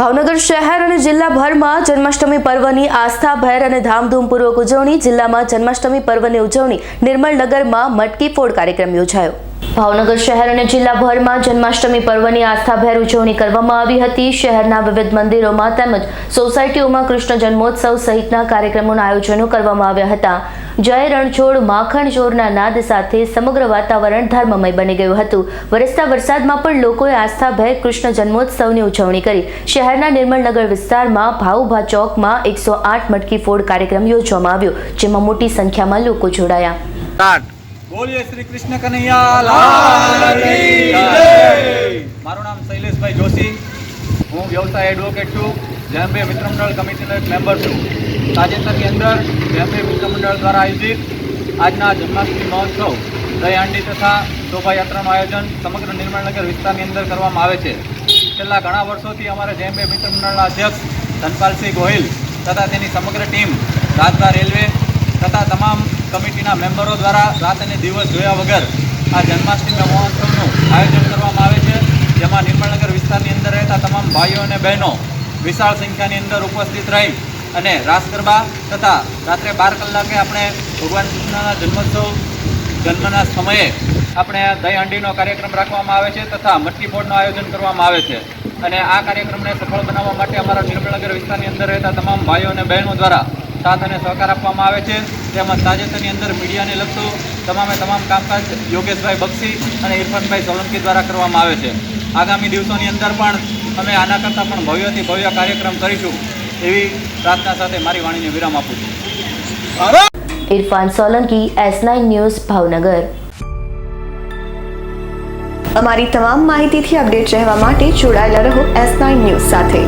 ભાવનગર શહેર અને જિલ્લાભરમાં જન્માષ્ટમી પર્વની આસ્થાભેર અને ધામધૂમપૂર્વક ઉજવણી, જિલ્લામાં જન્માષ્ટમી પર્વની ઉજવણી નિર્મળનગરમાં મટકી ફોડ કાર્યક્રમ યોજાયો. ભાવનગર શહેર અને જિલ્લાભરમાં જન્માષ્ટમી પર્વની આસ્થાભેર ઉજવણી કરવામાં આવી હતી. શહેરના વિવિધ મંદિરોમાં તેમજ સોસાયટીઓમાં કૃષ્ણ જન્મોત્સવ સહિતના કાર્યક્રમોના આયોજનો કરવામાં આવ્યા હતા. જય રણછોડ માખણ ચોરના નાદ સાથે સમગ્ર વાતાવરણ ધર્મમય બની ગયું હતું. વરસતા વરસાદમાં પણ લોકોએ આસ્થાભય કૃષ્ણ જન્મોત્સવની ઉજવણી કરી. શહેરના નિર્મળનગર વિસ્તારમાં ભાઉભા ચોકમાં એકસો આઠ મટકી ફોડ કાર્યક્રમ યોજવામાં આવ્યો જેમાં મોટી સંખ્યામાં લોકો જોડાયા. બોલીએ શ્રી કૃષ્ણ કનૈયા લાલ કી જય. મારું નામ શૈલેષભાઈ જોશી. હું વ્યવસાય એડવોકેટ છું. જયંબે મિત્ર મંડળ કમિટીનો એક મેમ્બર છું. તાજેતરની અંદર જયંબે મિત્ર મંડળ દ્વારા આયોજિત આજના જન્માષ્ટમી મહોત્સવ દહીહાંડી તથા શોભાયાત્રાનું આયોજન સમગ્ર નિર્મળનગર વિસ્તારની અંદર કરવામાં આવે છે. છેલ્લા ઘણા વર્ષોથી અમારા જયંબે મિત્ર મંડળના અધ્યક્ષ ધનપાલસિંહ ગોહિલ તથા તેની સમગ્ર ટીમ રાજના રેલવે તથા તમામ કમિટીના મેમ્બરો દ્વારા રાત અને દિવસ જોયા વગર આ જન્માષ્ટમી મહોત્સવનું આયોજન કરવામાં આવે છે. જેમાં નિર્મળનગર વિસ્તારની અંદર રહેતા તમામ ભાઈઓ અને બહેનો વિશાળ સંખ્યાની અંદર ઉપસ્થિત રહી અને રાસ ગરબા તથા રાત્રે બાર કલાકે આપણે ભગવાન કૃષ્ણના જન્મોત્સવ, જન્મના સમયે આપણે દહીં હાંડીનો કાર્યક્રમ રાખવામાં આવે છે તથા મટકી બોર્ડનું આયોજન કરવામાં આવે છે. અને આ કાર્યક્રમને સફળ બનાવવા માટે અમારા નિર્મળનગર વિસ્તારની અંદર રહેતા તમામ ભાઈઓ અને બહેનો દ્વારા સાથ અને સહકાર આપવામાં આવે છે. તેમજ તાજેતરની અંદર મીડિયાને લગતું તમામે તમામ કામકાજ યોગેશભાઈ બક્ષી અને ઇરફાનભાઈ સોલંકી દ્વારા કરવામાં આવે છે. આગામી દિવસોની અંદર પણ અમે આના કરતાં પણ ભવ્યથી ભવ્ય કાર્યક્રમ કરીશું. એવી પ્રાર્થના સાથે મારી વાણીને વિરામ આપું છું. Irfan Solanki S nine news Bhavnagar. અમારી તમામ માહિતીથી અપડેટ રહેવા માટે જોડાયેલા રહો એસ નાઇન ન્યૂઝ સાથે.